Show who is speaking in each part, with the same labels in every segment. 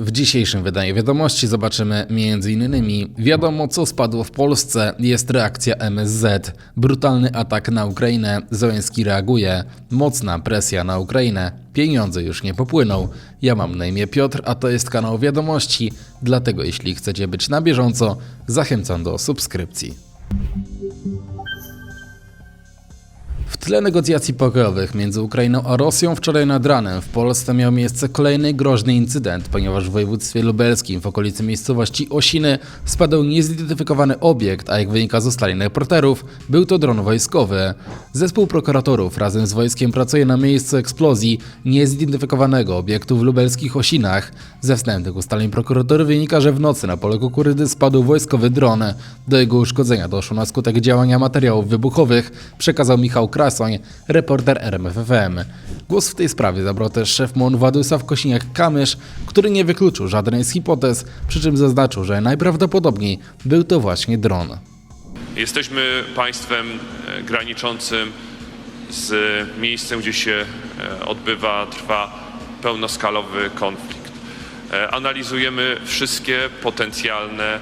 Speaker 1: W dzisiejszym wydaniu wiadomości. Zobaczymy m.in. wiadomo co spadło w Polsce, jest reakcja MSZ, brutalny atak na Ukrainę, Zełenski reaguje, mocna presja na Ukrainę, pieniądze już nie popłyną. Ja mam na imię Piotr, a to jest kanał wiadomości, dlatego jeśli chcecie być na bieżąco, zachęcam do subskrypcji. W tle negocjacji pokojowych między Ukrainą a Rosją wczoraj nad ranem w Polsce miał miejsce kolejny groźny incydent, ponieważ w województwie lubelskim w okolicy miejscowości Osiny spadł niezidentyfikowany obiekt, a jak wynika z ustaleń reporterów, był to dron wojskowy. Zespół prokuratorów razem z wojskiem pracuje na miejscu eksplozji niezidentyfikowanego obiektu w lubelskich Osinach. Ze wstępnych ustaleń prokuratury wynika, że w nocy na pole kukurydzy spadł wojskowy dron. Do jego uszkodzenia doszło na skutek działania materiałów wybuchowych, przekazał Michał Krasoń, reporter RMFFM. Głos w tej sprawie zabrał też szef MON Władysław Kosiniak-Kamysz, który nie wykluczył żadnej z hipotez, przy czym zaznaczył, że najprawdopodobniej był to właśnie dron.
Speaker 2: Jesteśmy państwem e, graniczącym z miejscem, gdzie się e, odbywa, trwa pełnoskalowy konflikt. E, Analizujemy wszystkie potencjalne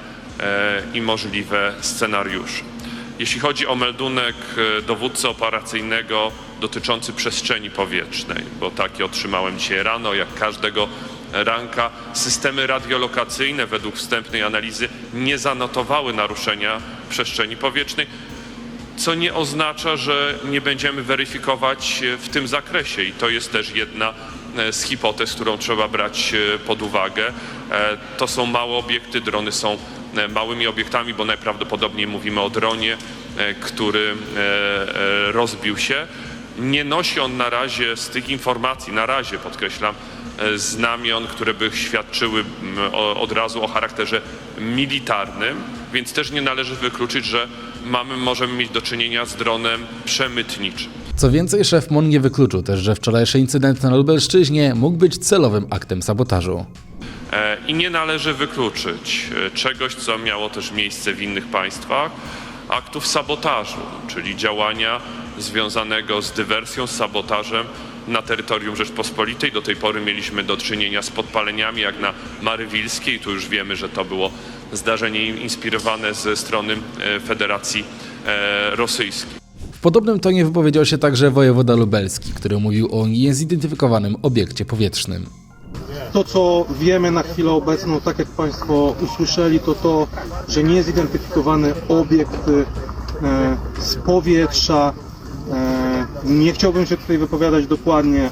Speaker 2: i możliwe scenariusze. Jeśli chodzi o meldunek e, dowódcy operacyjnego dotyczący przestrzeni powietrznej, bo taki otrzymałem dzisiaj rano, jak każdego ranka, systemy radiolokacyjne według wstępnej analizy nie zanotowały naruszenia przestrzeni powietrznej, co nie oznacza, że nie będziemy weryfikować e, w tym zakresie i to jest też jedna e, z hipotez, którą trzeba brać pod uwagę. To są małe obiekty, drony są małymi obiektami, bo najprawdopodobniej mówimy o dronie, e, który e, e, rozbił się. Nie nosi on na razie z tych informacji, na razie podkreślam, e, znamion, które by świadczyły mm, od razu o charakterze militarnym, więc też nie należy wykluczyć, że mamy, możemy mieć do czynienia z dronem przemytniczym.
Speaker 1: Co więcej, szef MON nie wykluczył też, że wczorajszy incydent na Lubelszczyźnie mógł być celowym aktem sabotażu.
Speaker 2: E, I nie należy wykluczyć e, czegoś, co miało też miejsce w innych państwach, aktów sabotażu, czyli działania związanego z dywersją, z sabotażem na terytorium Rzeczpospolitej. Do tej pory mieliśmy do czynienia z podpaleniami jak na Marywilskiej. Tu już wiemy, że to było zdarzenie inspirowane ze strony e, Federacji Rosyjskiej.
Speaker 1: W podobnym tonie wypowiedział się także wojewoda lubelski, który mówił o niezidentyfikowanym obiekcie powietrznym.
Speaker 3: To, co wiemy na chwilę obecną, tak jak Państwo usłyszeli, to to, że niezidentyfikowany obiekt e, z powietrza, e, nie chciałbym się tutaj wypowiadać dokładnie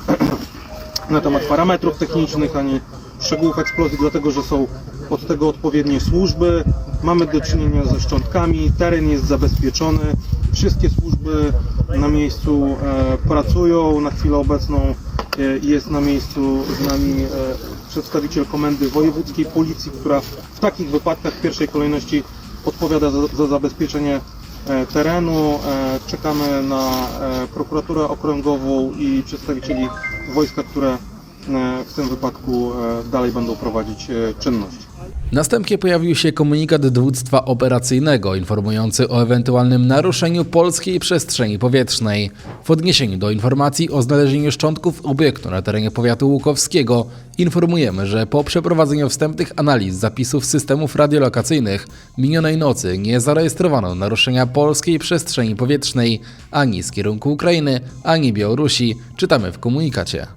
Speaker 3: na temat parametrów technicznych ani szczegółów eksplozji, dlatego że są od tego odpowiednie służby. Mamy do czynienia ze szczątkami, teren jest zabezpieczony, wszystkie służby na miejscu e, pracują. Na chwilę obecną jest na miejscu z nami e, przedstawiciel Komendy Wojewódzkiej Policji, która w takich wypadkach w pierwszej kolejności odpowiada za, za zabezpieczenie e, terenu. E, Czekamy na e, prokuraturę okręgową i przedstawicieli wojska, które e, w tym wypadku e, dalej będą prowadzić e, czynność.
Speaker 1: Następnie pojawił się komunikat dowództwa operacyjnego informujący o ewentualnym naruszeniu polskiej przestrzeni powietrznej. W odniesieniu do informacji o znalezieniu szczątków obiektu na terenie powiatu łukowskiego informujemy, że po przeprowadzeniu wstępnych analiz zapisów systemów radiolokacyjnych minionej nocy nie zarejestrowano naruszenia polskiej przestrzeni powietrznej ani z kierunku Ukrainy, ani Białorusi, czytamy w komunikacie.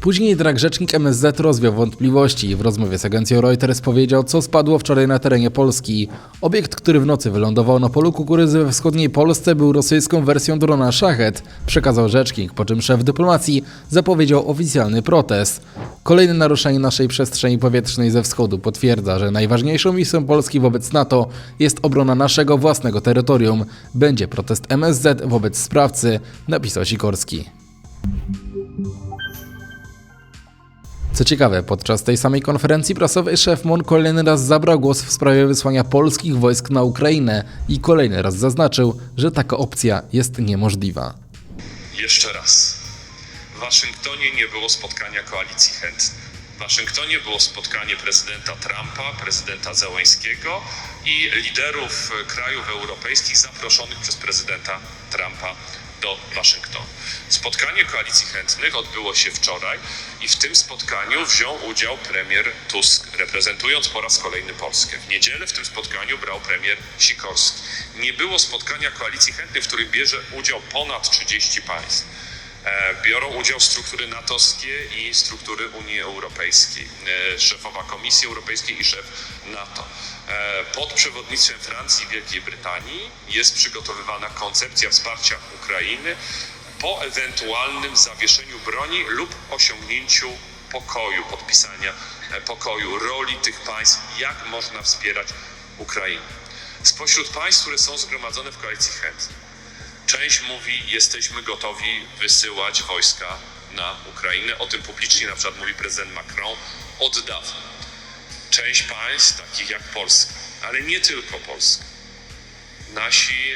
Speaker 1: Później jednak rzecznik MSZ rozwiał wątpliwości i w rozmowie z agencją Reuters powiedział, co spadło wczoraj na terenie Polski. Obiekt, który w nocy wylądował na polu kukurydzy we wschodniej Polsce, był rosyjską wersją drona Szachet, przekazał rzecznik, po czym szef dyplomacji zapowiedział oficjalny protest. Kolejne naruszenie naszej przestrzeni powietrznej ze wschodu potwierdza, że najważniejszą misją Polski wobec NATO jest obrona naszego własnego terytorium. Będzie protest MSZ wobec sprawcy, napisał Sikorski. Co ciekawe, podczas tej samej konferencji prasowej szef MON kolejny raz zabrał głos w sprawie wysłania polskich wojsk na Ukrainę i kolejny raz zaznaczył, że taka opcja jest niemożliwa.
Speaker 2: Jeszcze raz. W Waszyngtonie nie było spotkania koalicji chętnych. W Waszyngtonie było spotkanie prezydenta Trumpa, prezydenta Zełańskiego i liderów krajów europejskich zaproszonych przez prezydenta Trumpa do Waszyngtonu. Spotkanie koalicji chętnych odbyło się wczoraj i w tym spotkaniu wziął udział premier Tusk, reprezentując po raz kolejny Polskę. W niedzielę w tym spotkaniu brał premier Sikorski. Nie było spotkania koalicji chętnych, w którym bierze udział ponad 30 państw. E, Biorą udział struktury natowskie i struktury Unii Europejskiej, e, szefowa Komisji Europejskiej i szef NATO. E, Pod przewodnictwem Francji i Wielkiej Brytanii jest przygotowywana koncepcja wsparcia Ukrainy po ewentualnym zawieszeniu broni lub osiągnięciu pokoju, podpisania pokoju, roli tych państw, jak można wspierać Ukrainę. Spośród państw, które są zgromadzone w koalicji chętnych, Część mówi, jesteśmy gotowi wysyłać wojska na Ukrainę. O tym publicznie na przykład mówi prezydent Macron od dawna. Część państw, takich jak Polska, ale nie tylko Polska. Nasi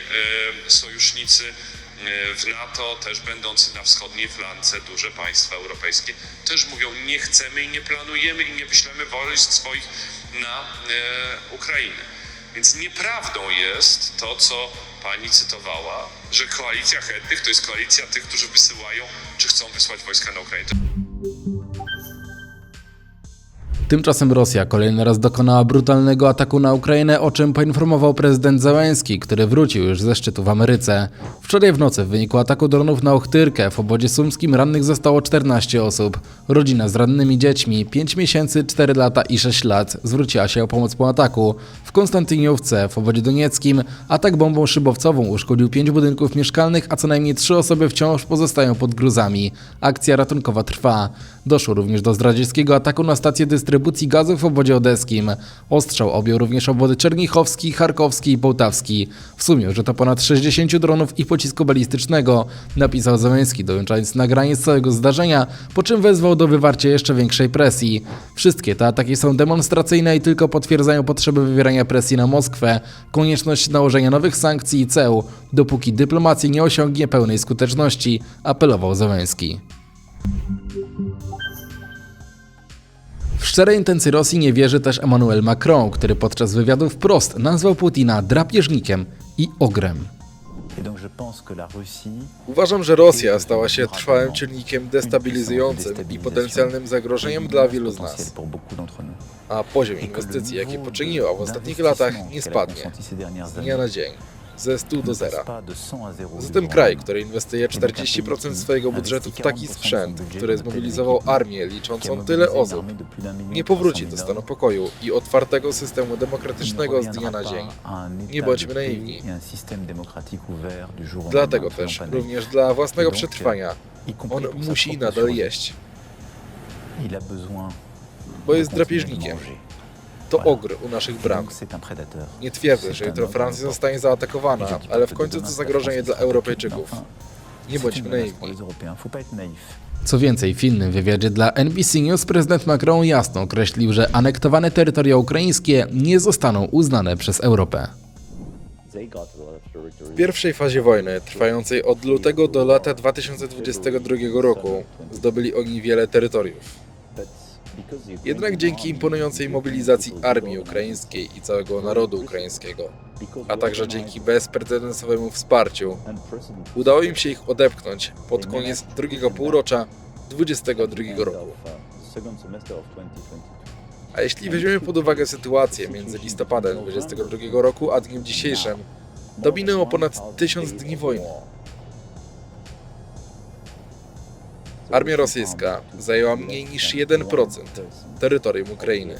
Speaker 2: e, sojusznicy e, w NATO, też będący na wschodniej flance, duże państwa europejskie, też mówią, nie chcemy i nie planujemy i nie wyślemy wojsk swoich na e, Ukrainę. Więc nieprawdą jest to, co pani cytowała, że koalicja chętnych to jest koalicja tych, którzy wysyłają czy chcą wysłać wojska na Ukrainę.
Speaker 1: Tymczasem Rosja kolejny raz dokonała brutalnego ataku na Ukrainę, o czym poinformował prezydent Zełenski, który wrócił już ze szczytu w Ameryce. Wczoraj w nocy w wyniku ataku dronów na Ochtyrkę w obozie sumskim rannych zostało 14 osób. Rodzina z rannymi dziećmi, 5 miesięcy, 4 lata i 6 lat, zwróciła się o pomoc po ataku. W Konstantyniówce w obozie donieckim atak bombą szybowcową uszkodził 5 budynków mieszkalnych, a co najmniej 3 osoby wciąż pozostają pod gruzami. Akcja ratunkowa trwa. Doszło również do zdradzieckiego ataku na stację dystrybucji gazu w obwodzie odeskim. Ostrzał objął również obwody czernichowski, charkowski i połtawski. W sumie że to ponad 60 dronów i pocisku balistycznego, napisał Załęski, dołączając nagranie z całego zdarzenia, po czym wezwał do wywarcia jeszcze większej presji. Wszystkie te ataki są demonstracyjne i tylko potwierdzają potrzebę wywierania presji na Moskwę, konieczność nałożenia nowych sankcji i ceł, dopóki dyplomacja nie osiągnie pełnej skuteczności, apelował Załęski. W szczere intencje Rosji nie wierzy też Emmanuel Macron, który podczas wywiadu wprost nazwał Putina drapieżnikiem i ogrem. Uważam, że Rosja stała się trwałym czynnikiem destabilizującym i potencjalnym zagrożeniem dla wielu z nas, a poziom inwestycji, jakie poczyniła w ostatnich latach, nie spadnie. Z dnia na dzień, ze 100 do zera. Zatem kraj, który inwestuje 40% swojego budżetu w taki sprzęt, który zmobilizował armię liczącą tyle osób, nie powróci do stanu pokoju i otwartego systemu demokratycznego z dnia na dzień. Nie bądźmy naiwni. Dlatego też, również dla własnego przetrwania, on musi nadal jeść.
Speaker 4: bo jest drapieżnikiem.
Speaker 1: To ogr u naszych bram. Nie twierdzę, że jutro Francja zostanie zaatakowana, ale w końcu to zagrożenie dla Europejczyków. Nie bądźmy naiwni. Co więcej, w innym wywiadzie dla NBC News prezydent Macron jasno określił, że anektowane terytoria ukraińskie nie zostaną uznane przez Europę. W pierwszej fazie wojny, trwającej od lutego do lata 2022 roku, zdobyli oni wiele terytoriów. Jednak dzięki imponującej mobilizacji armii ukraińskiej i całego narodu ukraińskiego, a także dzięki bezprecedensowemu wsparciu, udało im się ich odepchnąć pod koniec drugiego półrocza 2022 roku. A jeśli weźmiemy pod uwagę sytuację między listopadem 2022 roku a dniem dzisiejszym, to minęło ponad tysiąc dni wojny. Armia rosyjska zajęła mniej niż 1% terytorium Ukrainy.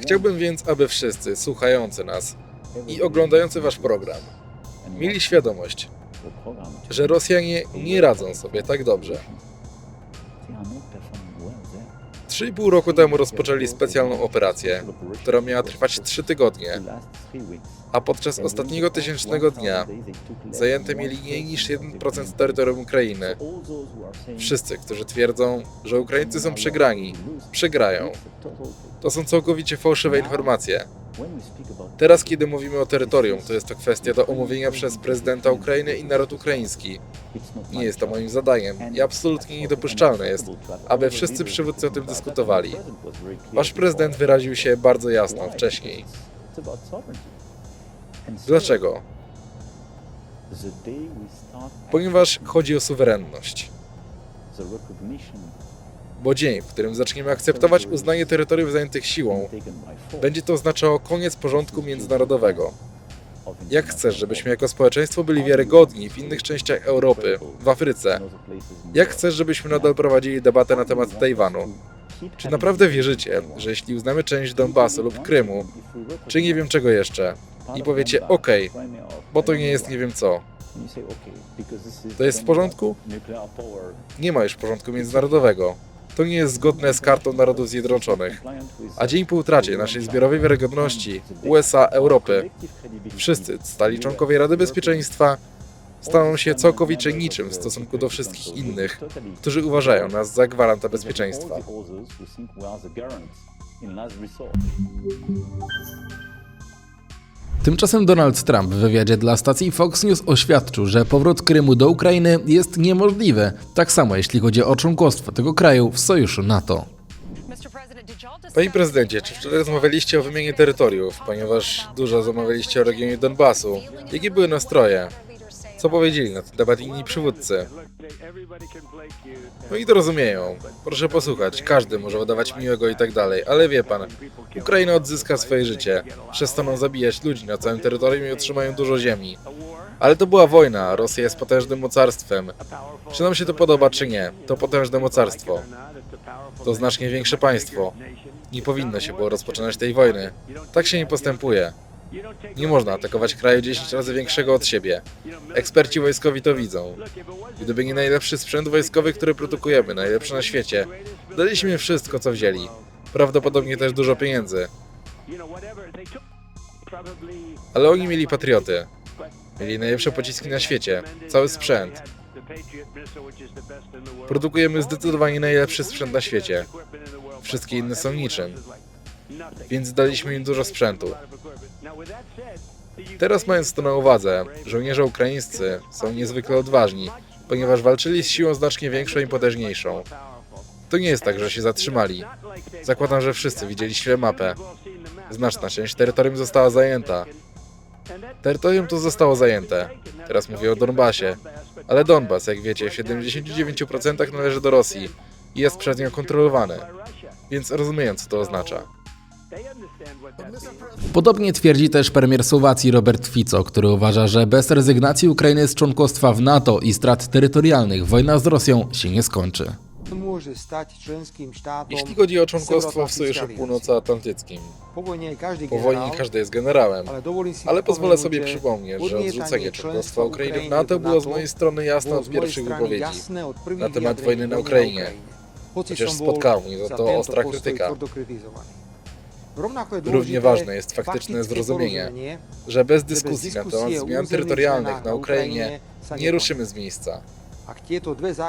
Speaker 1: Chciałbym więc, aby wszyscy słuchający nas i oglądający wasz program mieli świadomość, że Rosjanie nie radzą sobie tak dobrze. 3,5 roku temu rozpoczęli specjalną operację, która miała trwać 3 tygodnie, a podczas ostatniego tysięcznego dnia zajęte mieli mniej niż 1% terytorium Ukrainy. Wszyscy, którzy twierdzą, że Ukraińcy są przegrani, przegrają. To są całkowicie fałszywe informacje. Teraz, kiedy mówimy o terytorium, to jest to kwestia do omówienia przez prezydenta Ukrainy i naród ukraiński. Nie jest to moim zadaniem i absolutnie niedopuszczalne jest, aby wszyscy przywódcy o tym dyskutowali. Wasz prezydent wyraził się bardzo jasno wcześniej. Dlaczego? Ponieważ chodzi o suwerenność. Bo dzień, w którym zaczniemy akceptować uznanie terytoriów zajętych siłą, będzie to oznaczało koniec porządku międzynarodowego. Jak chcesz, żebyśmy jako społeczeństwo byli wiarygodni w innych częściach Europy, w Afryce? Jak chcesz, żebyśmy nadal prowadzili debatę na temat Tajwanu? Czy naprawdę wierzycie, że jeśli uznamy część Donbasu lub Krymu, czy nie wiem czego jeszcze, i powiecie OK, bo to nie jest nie wiem co, to jest w porządku? Nie ma już porządku międzynarodowego. To nie jest zgodne z kartą Narodów Zjednoczonych. A dzień po utracie naszej zbiorowej wiarygodności USA, Europy, wszyscy stali członkowie Rady Bezpieczeństwa staną się całkowicie niczym w stosunku do wszystkich innych, którzy uważają nas za gwaranta bezpieczeństwa.
Speaker 4: Tymczasem Donald Trump w wywiadzie dla stacji Fox News oświadczył, że powrót Krymu do Ukrainy jest niemożliwy, tak samo jeśli chodzi o członkostwo tego kraju w sojuszu NATO.
Speaker 1: Panie prezydencie, czy wczoraj rozmawialiście o wymianie terytoriów, ponieważ dużo zamawialiście o regionie Donbasu? Jakie były nastroje? Co powiedzieli na ten temat inni przywódcy? No i to rozumieją. Proszę posłuchać, każdy może udawać miłego i tak dalej, ale wie pan, Ukraina odzyska swoje życie. Przestaną zabijać ludzi na całym terytorium i otrzymają dużo ziemi. Ale to była wojna, Rosja jest potężnym mocarstwem. Czy nam się to podoba, czy nie, to potężne mocarstwo. To znacznie większe państwo. Nie powinno się było rozpoczynać tej wojny. Tak się nie postępuje. Nie można atakować kraju 10 razy większego od siebie. Eksperci wojskowi to widzą. Gdyby nie najlepszy sprzęt wojskowy, który produkujemy, najlepszy na świecie, daliśmy wszystko, co wzięli. Prawdopodobnie też dużo pieniędzy. Ale oni mieli patrioty. Mieli najlepsze pociski na świecie. Cały sprzęt. Produkujemy zdecydowanie najlepszy sprzęt na świecie. Wszystkie inne są niczym. Więc daliśmy im dużo sprzętu. Teraz mając to na uwadze, żołnierze ukraińscy są niezwykle odważni, ponieważ walczyli z siłą znacznie większą i potężniejszą. To nie jest tak, że się zatrzymali. Zakładam, że wszyscy widzieliście mapę. Znaczna część terytorium została zajęta. Terytorium to zostało zajęte. Teraz mówię o Donbasie. Ale Donbas, jak wiecie, w 79% należy do Rosji i jest przez nią kontrolowany. Więc rozumieją, co to oznacza.
Speaker 4: Podobnie twierdzi też premier Słowacji Robert Fico, który uważa, że bez rezygnacji Ukrainy z członkostwa w NATO i strat terytorialnych wojna z Rosją się nie skończy.
Speaker 1: Jeśli chodzi o członkostwo w Sojuszu Północnoatlantyckim,
Speaker 5: Po wojnie każdy
Speaker 1: jest generałem.
Speaker 5: ale,
Speaker 1: pozwolę sobie przypomnieć, że odrzucenie członkostwa Ukrainy w NATO było z mojej strony jasne od pierwszych wypowiedzi. na temat wojny na.
Speaker 5: Hoci
Speaker 1: Chociaż spotkało mnie za to ostra krytyka. Równie ważne jest faktyczne zrozumienie, że bez dyskusji na temat zmian terytorialnych na Ukrainie nie ruszymy z miejsca.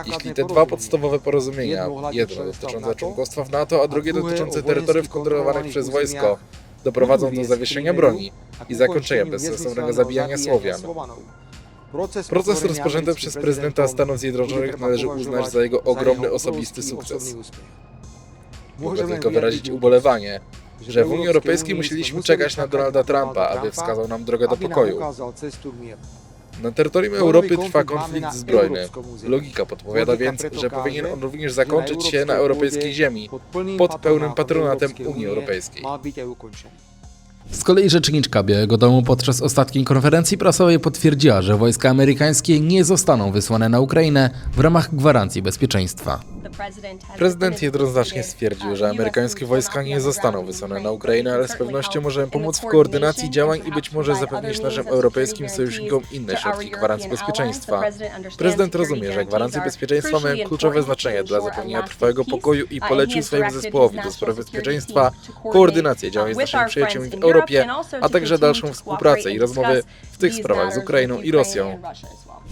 Speaker 1: Jeśli te dwa podstawowe porozumienia,
Speaker 5: Jedno
Speaker 1: dotyczące członkostwa w NATO, a drugie dotyczące terytoriów kontrolowanych przez wojsko, doprowadzą do zawieszenia broni i zakończenia bezsensownego zabijania Słowian.
Speaker 5: Proces,
Speaker 1: rozpoczęty przez prezydenta Stanów Zjednoczonych należy uznać za jego ogromny osobisty sukces. Mogę tylko wyrazić ubolewanie, że w Unii Europejskiej musieliśmy czekać na Donalda Trumpa, aby wskazał nam drogę do pokoju. Na terytorium Europy trwa
Speaker 5: konflikt
Speaker 1: zbrojny. Logika podpowiada więc, że powinien on również zakończyć się na
Speaker 5: europejskiej
Speaker 1: ziemi,
Speaker 5: pod
Speaker 1: pełnym patronatem Unii Europejskiej.
Speaker 4: Z kolei rzeczniczka Białego Domu podczas ostatniej konferencji prasowej potwierdziła, że wojska amerykańskie nie zostaną wysłane na Ukrainę w ramach gwarancji bezpieczeństwa.
Speaker 1: Prezydent jednoznacznie stwierdził, że amerykańskie wojska nie zostaną wysłane na Ukrainę, ale z pewnością możemy pomóc w koordynacji działań i być może zapewnić naszym europejskim sojusznikom inne środki gwarancji bezpieczeństwa. Prezydent rozumie, że gwarancje bezpieczeństwa mają kluczowe znaczenie dla zapewnienia trwałego pokoju i polecił swojemu zespołowi do spraw bezpieczeństwa koordynację działań z naszymi przyjaciółmi w Europie, a także dalszą współpracę i rozmowy w tych sprawach z Ukrainą i Rosją.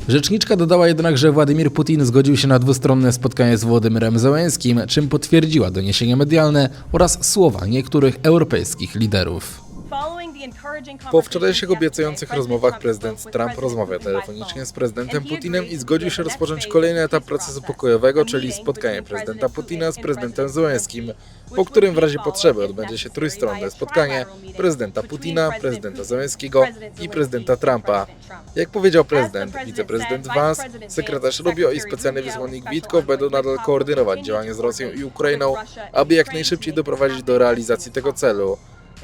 Speaker 4: Rzeczniczka dodała jednak, że Władimir Putin zgodził się na dwustronne spotkanie z Włodymyrem Zełenskim, czym potwierdziła doniesienia medialne oraz słowa niektórych europejskich liderów.
Speaker 1: Po wczorajszych obiecujących rozmowach prezydent Trump rozmawia telefonicznie z prezydentem Putinem i zgodził się rozpocząć kolejny etap procesu pokojowego, czyli spotkanie prezydenta Putina z prezydentem Zełenskim, po którym w razie potrzeby odbędzie się trójstronne spotkanie prezydenta Putina, prezydenta Zełenskiego i prezydenta Trumpa. Jak powiedział prezydent, wiceprezydent Vance, sekretarz Rubio i specjalny wysłannik Witkow będą nadal koordynować działania z Rosją i Ukrainą, aby jak najszybciej doprowadzić do realizacji tego celu.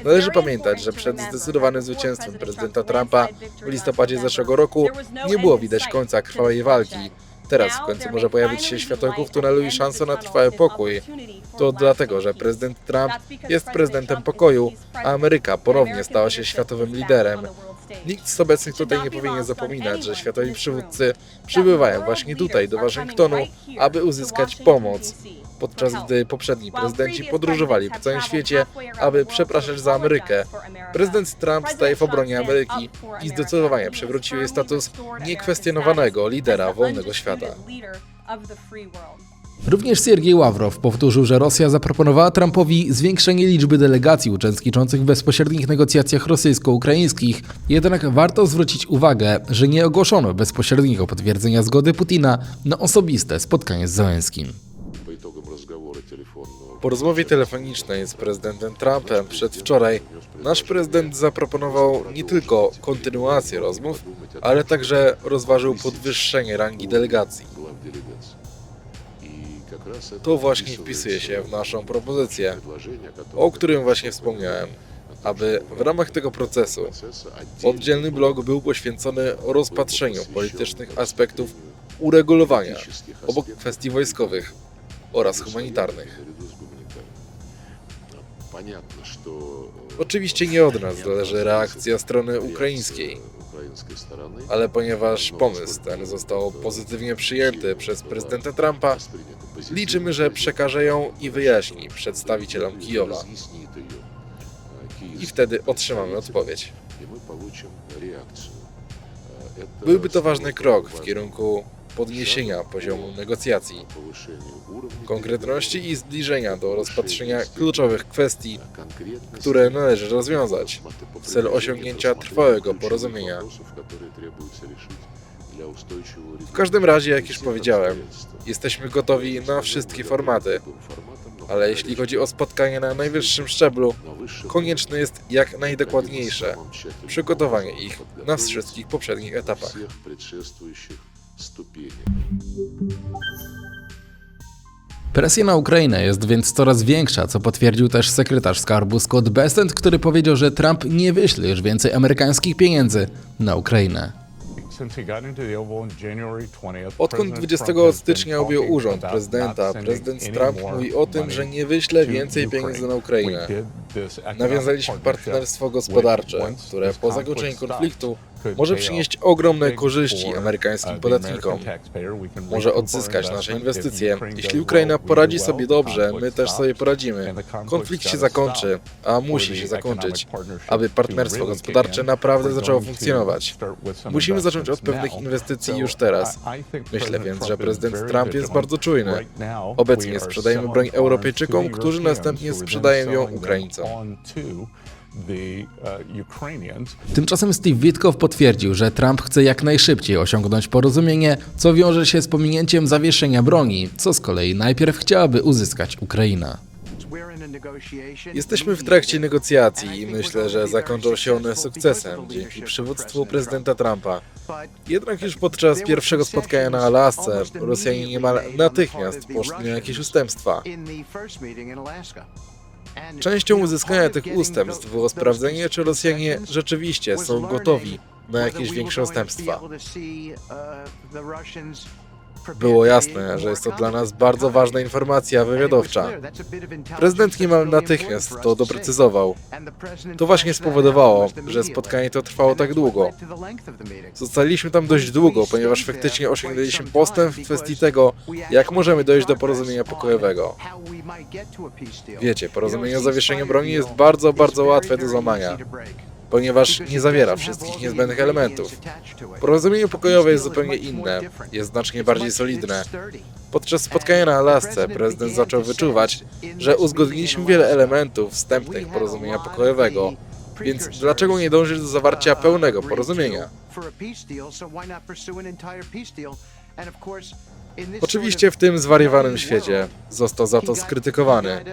Speaker 1: Należy pamiętać, że przed zdecydowanym zwycięstwem prezydenta Trumpa w listopadzie zeszłego roku nie było widać końca krwawej walki. Teraz w końcu może pojawić się światełko w tunelu i szansa na trwały pokój. To dlatego, że prezydent Trump jest prezydentem pokoju, a Ameryka ponownie stała się światowym liderem. Nikt z obecnych tutaj nie powinien zapominać, że światowi przywódcy przybywają właśnie tutaj, do Waszyngtonu, aby uzyskać pomoc, podczas gdy poprzedni prezydenci podróżowali po całym świecie, aby przepraszać za Amerykę. Prezydent Trump staje w obronie Ameryki i zdecydowanie przywrócił jej status niekwestionowanego lidera wolnego świata.
Speaker 4: Również Siergiej Ławrow powtórzył, że Rosja zaproponowała Trumpowi zwiększenie liczby delegacji uczestniczących w bezpośrednich negocjacjach rosyjsko-ukraińskich. Jednak warto zwrócić uwagę, że nie ogłoszono bezpośredniego potwierdzenia zgody Putina na osobiste spotkanie z Zełenskim.
Speaker 1: Po rozmowie telefonicznej z prezydentem Trumpem przedwczoraj, nasz prezydent zaproponował nie tylko kontynuację rozmów, ale także rozważył podwyższenie rangi delegacji. To właśnie wpisuje się w naszą propozycję, o którym właśnie wspomniałem, aby w ramach tego procesu oddzielny blok był poświęcony rozpatrzeniu politycznych aspektów uregulowania obok kwestii wojskowych oraz humanitarnych. Oczywiście nie od nas zależy reakcja strony ukraińskiej, ale ponieważ pomysł ten został pozytywnie przyjęty przez prezydenta Trumpa, liczymy, że przekaże ją i wyjaśni przedstawicielom Kijowa. I wtedy otrzymamy odpowiedź. Byłby to ważny krok w kierunku podniesienia poziomu negocjacji, konkretności i zbliżenia do rozpatrzenia kluczowych kwestii, które należy rozwiązać w celu osiągnięcia trwałego porozumienia. W każdym razie, jak już powiedziałem, jesteśmy gotowi na wszystkie formaty, ale jeśli chodzi o spotkanie na najwyższym szczeblu, konieczne jest jak najdokładniejsze przygotowanie ich na wszystkich poprzednich etapach
Speaker 6: всех предшествующих ступенях.
Speaker 4: Presja na Ukrainę jest więc coraz większa, co potwierdził też sekretarz skarbu Scott Bessent, który powiedział, że Trump nie wyśle już więcej amerykańskich pieniędzy na Ukrainę.
Speaker 1: Odkąd 20 stycznia objął urząd prezydenta, prezydent Trump mówi o tym, że nie wyśle więcej pieniędzy na Ukrainę. Nawiązaliśmy partnerstwo gospodarcze, które po zakończeniu konfliktu może przynieść ogromne korzyści amerykańskim podatnikom. Może odzyskać nasze inwestycje. Jeśli Ukraina poradzi sobie dobrze, my też sobie poradzimy. Konflikt się zakończy, a musi się zakończyć, aby partnerstwo gospodarcze naprawdę zaczęło funkcjonować. Musimy zacząć od pewnych inwestycji już teraz. Myślę więc, że prezydent Trump jest bardzo czujny. Obecnie sprzedajemy broń Europejczykom, którzy następnie sprzedają ją Ukraińcom.
Speaker 4: Tymczasem Steve Witkow potwierdził, że Trump chce jak najszybciej osiągnąć porozumienie, co wiąże się z pominięciem zawieszenia broni, co z kolei najpierw chciałaby uzyskać Ukraina.
Speaker 1: Jesteśmy w trakcie negocjacji i myślę, że zakończą się one sukcesem dzięki przywództwu prezydenta Trumpa. Jednak już podczas pierwszego spotkania na Alasce Rosjanie niemal natychmiast poszli na jakieś ustępstwa. Częścią uzyskania tych ustępstw było sprawdzenie, czy Rosjanie rzeczywiście są gotowi na jakieś większe ustępstwa. Było jasne, że jest to dla nas bardzo ważna informacja wywiadowcza. Prezydent niemal natychmiast to doprecyzował. To właśnie spowodowało, że spotkanie to trwało tak długo. Zostaliśmy tam dość długo, ponieważ faktycznie osiągnęliśmy postęp w kwestii tego, jak możemy dojść do porozumienia pokojowego. Wiecie, porozumienie o zawieszeniu broni jest bardzo, bardzo łatwe do złamania, ponieważ nie zawiera wszystkich niezbędnych elementów. Porozumienie pokojowe jest zupełnie inne, jest znacznie bardziej solidne. Podczas spotkania na Alasce prezydent zaczął wyczuwać, że uzgodniliśmy wiele elementów wstępnych porozumienia pokojowego.
Speaker 7: Więc dlaczego nie dążyć do zawarcia pełnego porozumienia? Oczywiście w tym zwariowanym świecie został za to skrytykowany.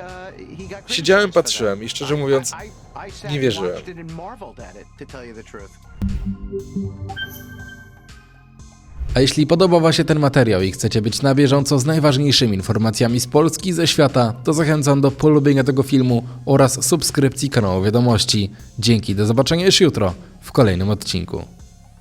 Speaker 7: Siedziałem, patrzyłem i szczerze mówiąc nie wierzyłem.
Speaker 1: A jeśli podoba Wam się ten materiał i chcecie być na bieżąco z najważniejszymi informacjami z Polski i ze świata, to zachęcam do polubienia tego filmu oraz subskrypcji kanału Wiadomości. Dzięki, do zobaczenia już jutro w kolejnym odcinku.